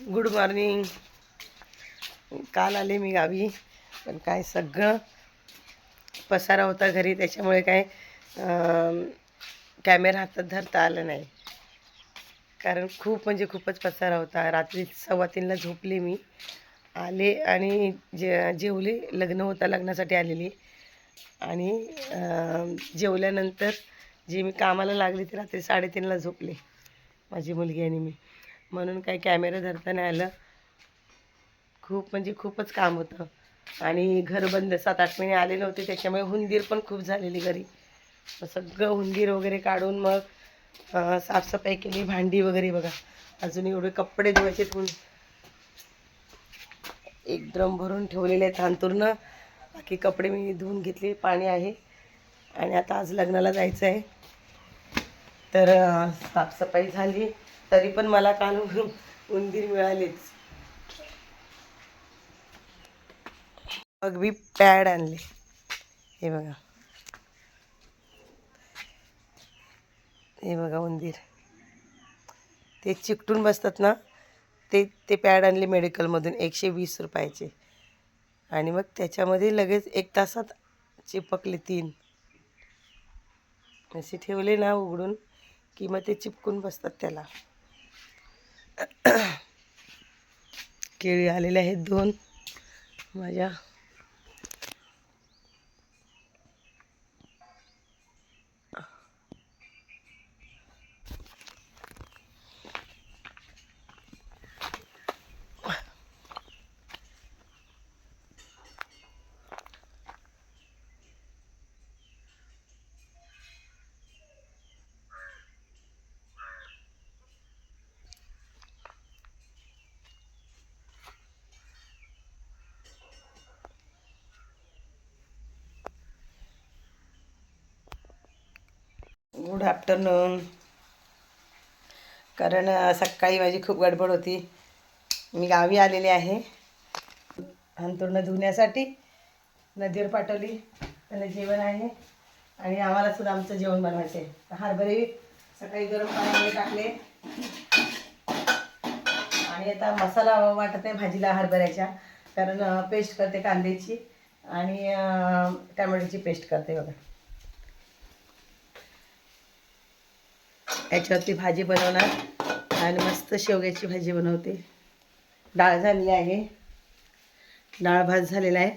Good morning. काल आले मी गावी पण काय सगळं पसारा होता घरी त्याच्यामुळे काय कॅमेरा हातात धरता आलं नाही. कारण खूप म्हणजे खूपच पसारा होता. रात्री सव्वा तीनला झोपले मी. आले आणि जे जेवले लग्न होता लग्नासाठी आलेली. आणि जेवल्यानंतर जे मी कामाला लागले ते रात्री साडेतीनला झोपले. माझी मुलगी आणि मी. म्हणून काही कॅमेरा धरता नाही आलं. खूप म्हणजे खूपच काम होतं. आणि घर बंद सात आठ महिने आले नव्हते त्याच्यामुळे हुंदीर पण खूप झालेली घरी. सगळं हुंदीर वगैरे काढून मग साफसफाई केली भांडी वगैरे बघा. अजून एवढे कपडे धुवायचे धुवून एक ड्रम भरून ठेवलेले आहेत अंतुरनं बाकी कपडे मी धुवून घेतले पाणी आहे. आणि आता आज लग्नाला जायचं आहे तर साफसफाई झाली. तरी पण मला काल उंदीर मिळालेच. मग मी पॅड आणले. हे बघा. हे बघा उंदीर. ते चिकटून बसतात ना ते ते पॅड आणले मेडिकलमधून एकशे वीस रुपयाचे. आणि मग त्याच्यामध्ये लगेच एक तासात चिपकले तीन. असे ठेवले ना उघडून की मग ते चिपकून बसतात त्याला. केळी आलेले आहेत दोन. माझ्या गुड आफ्टरनून. कारण सकाळी माझी खूप गडबड होती. मी गावी आलेले आहे. अंतुर्ण धुण्यासाठी नदीवर पाठवली. त्याला जेवण आहे. आणि आम्हाला सुद्धा आमचं जेवण बनवायचं आहे हरभरे सकाळी गरम पाण्यामध्ये टाकले. आणि आता मसाला वाटत आहे भाजीला हरभऱ्याच्या. कारण पेस्ट करते कांद्याची. आणि अ, टॅमॅटोची पेस्ट करते बघा. याच्यावरती भाजी बनवणार. आणि मस्त शेवग्याची भाजी बनवते. डाळ झालेली आहे. डाळ भात झालेला आहे.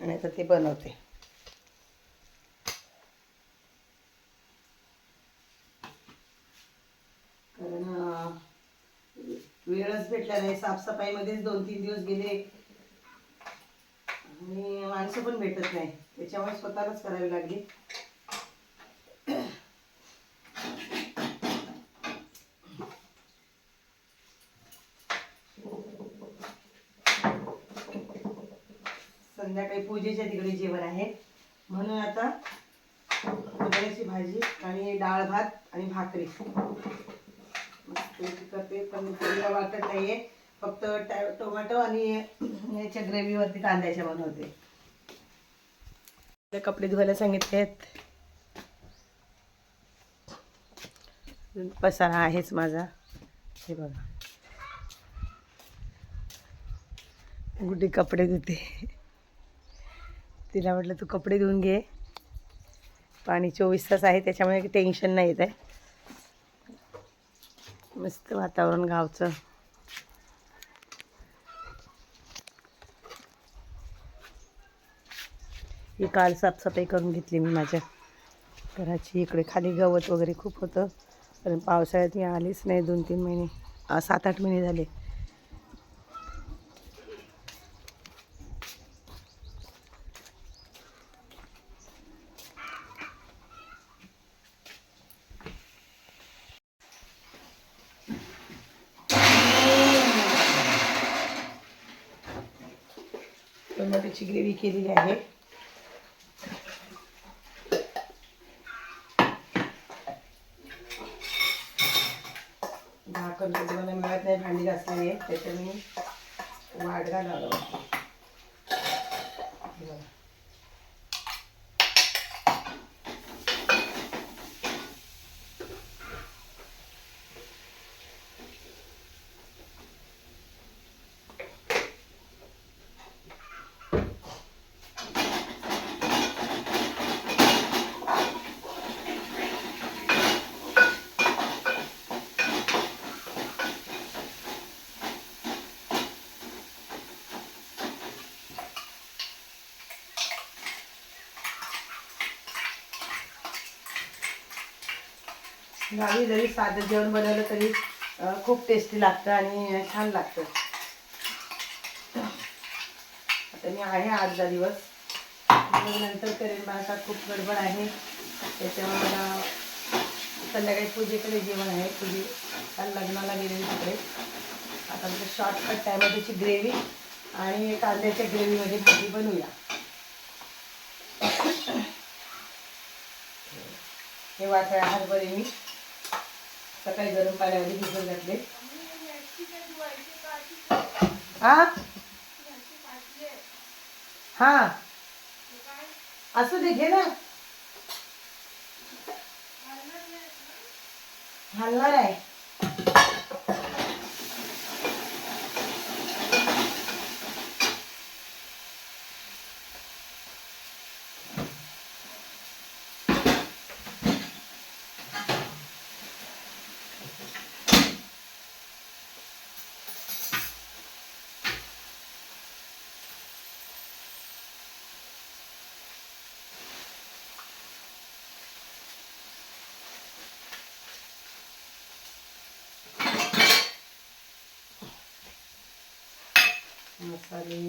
आणि आता ते बनवते. कारण वेळच भेटला नाही. साफसफाईमध्येच दोन तीन दिवस गेले. आणि माणसं पण भेटत नाही. त्याच्यामुळे स्वतःलाच करावी लागली. संध्याकाळी पूजेच्या तिकडे जेवण आहे. म्हणून आता हरभऱ्याची भाजी आणि डाळ भात आणि भाकरी. करते पण पोळीला वाटत नाहीये. फक्त टोमॅटो आणि याच्या ग्रेव्हीवरती कांद्याच्या बनवते. कपडे धुवायला सांगितले आहेत पसारा आहेच माझा. हे बघा. गुड्डी कपडे धुते. तिला म्हटलं तू कपडे धुवून घे. पाणी चोवीस तास आहे त्याच्यामुळे टेन्शन नाही येत आहे मस्त वातावरण गावचं. ही काल साफसफाई करून घेतली मी माझ्या. घराची इकडे खाली गवत वगैरे खूप होतं. कारण पावसाळ्यात मी आलीच नाही दोन तीन महिने. सात आठ महिने झाले टोमॅटोची ग्रेव्ही केलेली आहे. झाकण कधी मिळत नाही भांडी घासलेली आहे त्याच्याने मी वाट घालावं गावी जरी साधं जेवण बनवलं तरी खूप टेस्टी लागतं आणि छान लागतं. आता मी आहे आठ दहा दिवस नंतर करेन मला आता खूप गडबड आहे. त्याच्यामुळे मला संध्याकाळी पूजेकडे जेवण आहे. पूजे काल लग्नाला गेलेली तिकडे. आता म्हणजे शॉर्टकट टॅमॅटोची ग्रेव्ही आणि कांद्याच्या ग्रेव्हीमध्ये भाजी बनवूया. हे वाटाय हरभरे मी. सकाळी गरम पाण्यामध्ये भिजत घातले. हा हा. असू दे घे ना. हलणार आहे. मसाले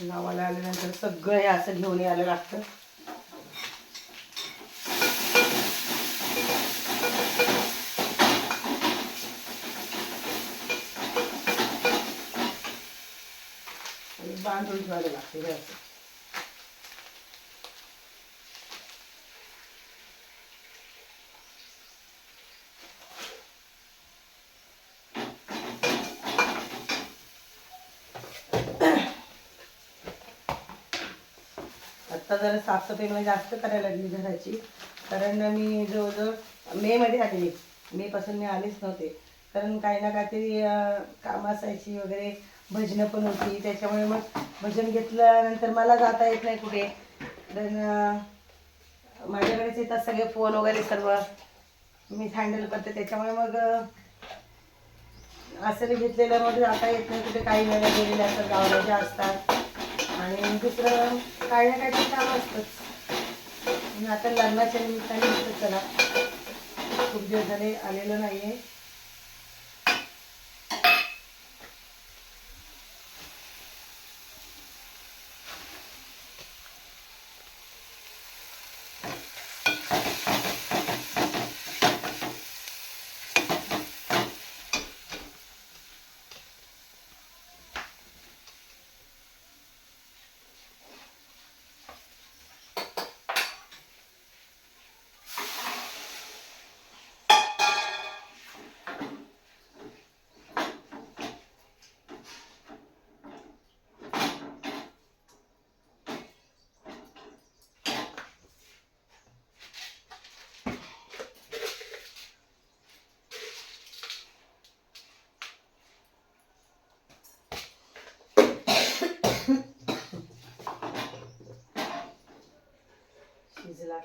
गावाला आल्यानंतर सगळं हे असं घेऊन यायला लागतं. आणि ठेवायला लागते हे असं. आत्ता जरा साफसफाई मला जास्त करायला लागली घराची. कारण मी जवळजवळ मेमध्ये आलेली मेपासून मी. आलेच नव्हते. कारण काही ना काहीतरी काम असायची वगैरे. भजनं पण होती त्याच्यामुळे मग भजन घेतल्यानंतर मला जाता येत नाही कुठे. तर माझ्याकडेच येतात सगळे फोन वगैरे सर्व. मी हँडल करते त्याच्यामुळे मग असं घेतलेलं मग जाता येत नाही कुठे. काही वेळा गेलेले असतात गावाला असतात. आणि दुसरं काही ना काही काम असतंच. आता लग्नाच्या निमित्ताने चला. खूप दिवस झाले आलेलं नाही आहे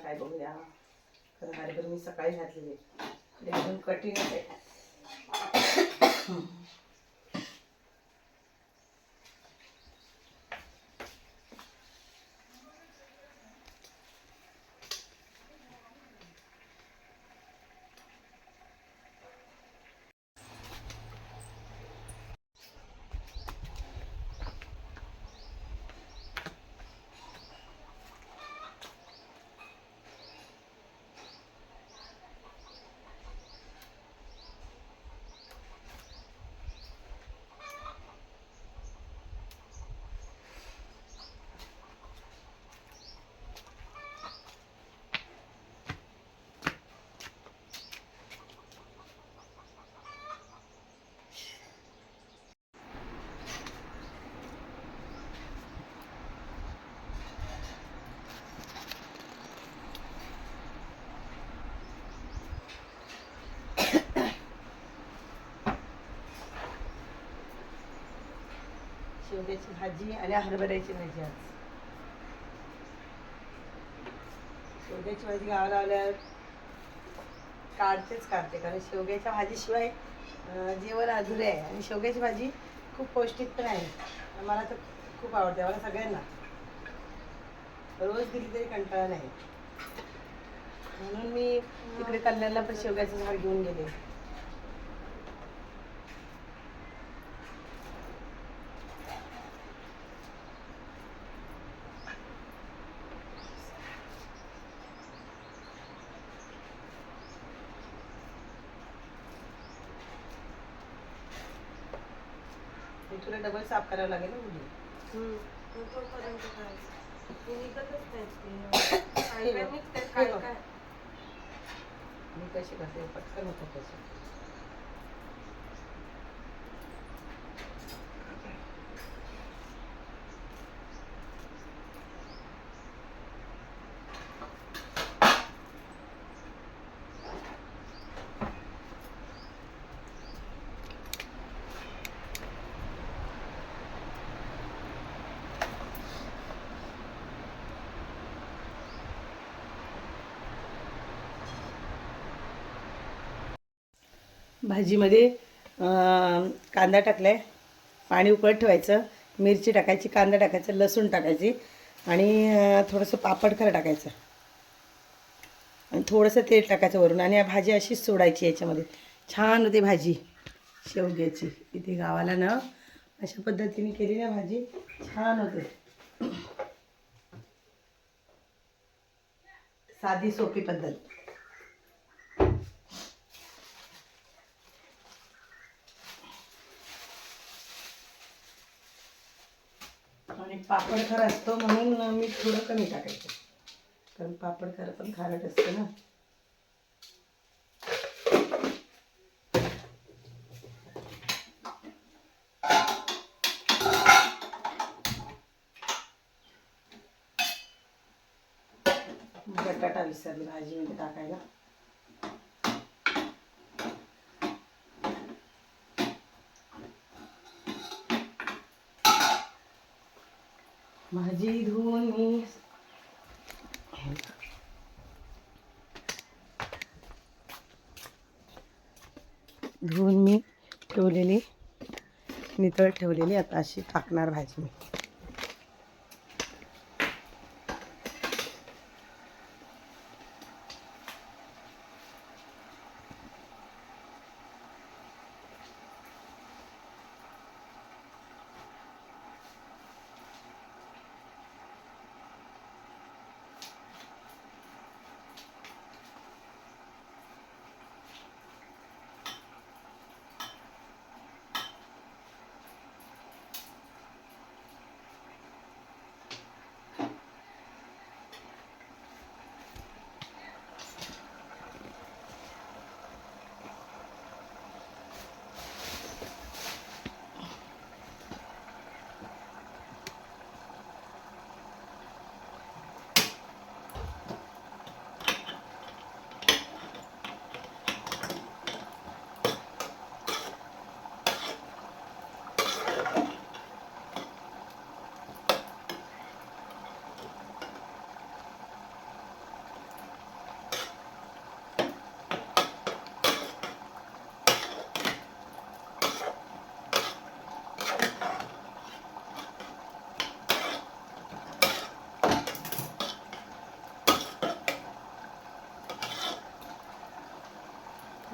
काय बघूया. खरं हरभर मी सकाळी घातलेली. एकदम कठीणच आहे. शेवग्याची भाजी आणि हरभऱ्याची भाजी आज. शेवग्याची भाजी गावाला आल्यावर काढतेच काढते कारण शेवग्याच्या भाजीशिवाय जेवण अधुरे आहे. आणि शेवग्याची भाजी खूप पौष्टिक पण आहे. मला तर खूप आवडते मला सगळ्यांना. रोज दिली तरी कंटाळा नाही. म्हणून मी तिकडे कल्याणला पण शेवग्याचं झाड घेऊन गेले. तुला डबल साफ करावं लागेल ना मुली. मी कशी करते पटकन होतं तसं भाजीमध्ये कांदा कांदा टाकलाय. पाणी उकळत ठेवायचं. मिरची टाकायची कांदा टाकायचं लसूण टाकायची आणि थोडंसं पापड खरं टाकायचं. आणि थोडंसं तेल टाकायचं वरून आणि भाजी अशीच सोडायची याच्यामध्ये. छान होते भाजी. शेवग्याची इथे गावाला ना अशा पद्धतीने केली ना भाजी. छान होते. साधी सोपी पद्धत आणि पापड खरं असतो म्हणून मी थोडं कमी टाकायचं. कारण पापड खरं पण खारट असतं ना. बटाटा विसरली भाजीमध्ये टाकायला. भाजी धुवून मी धुवून मी ठेवलेली नितळ ठेवलेली आता अशी टाकणार भाजी मी.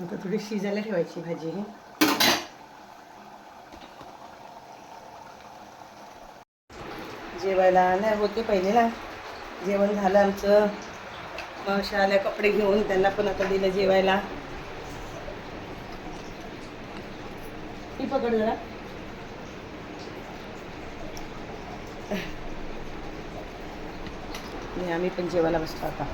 आता थोडी शिजायला ठेवायची भाजी. ही जेवायला नाही होते पहिले ना जेवण झालं आमचं. मावशी कपडे घेऊन त्यांना पण आता दिलं जेवायला. ती पकड जरा. आम्ही पण जेवायला बसतो आता.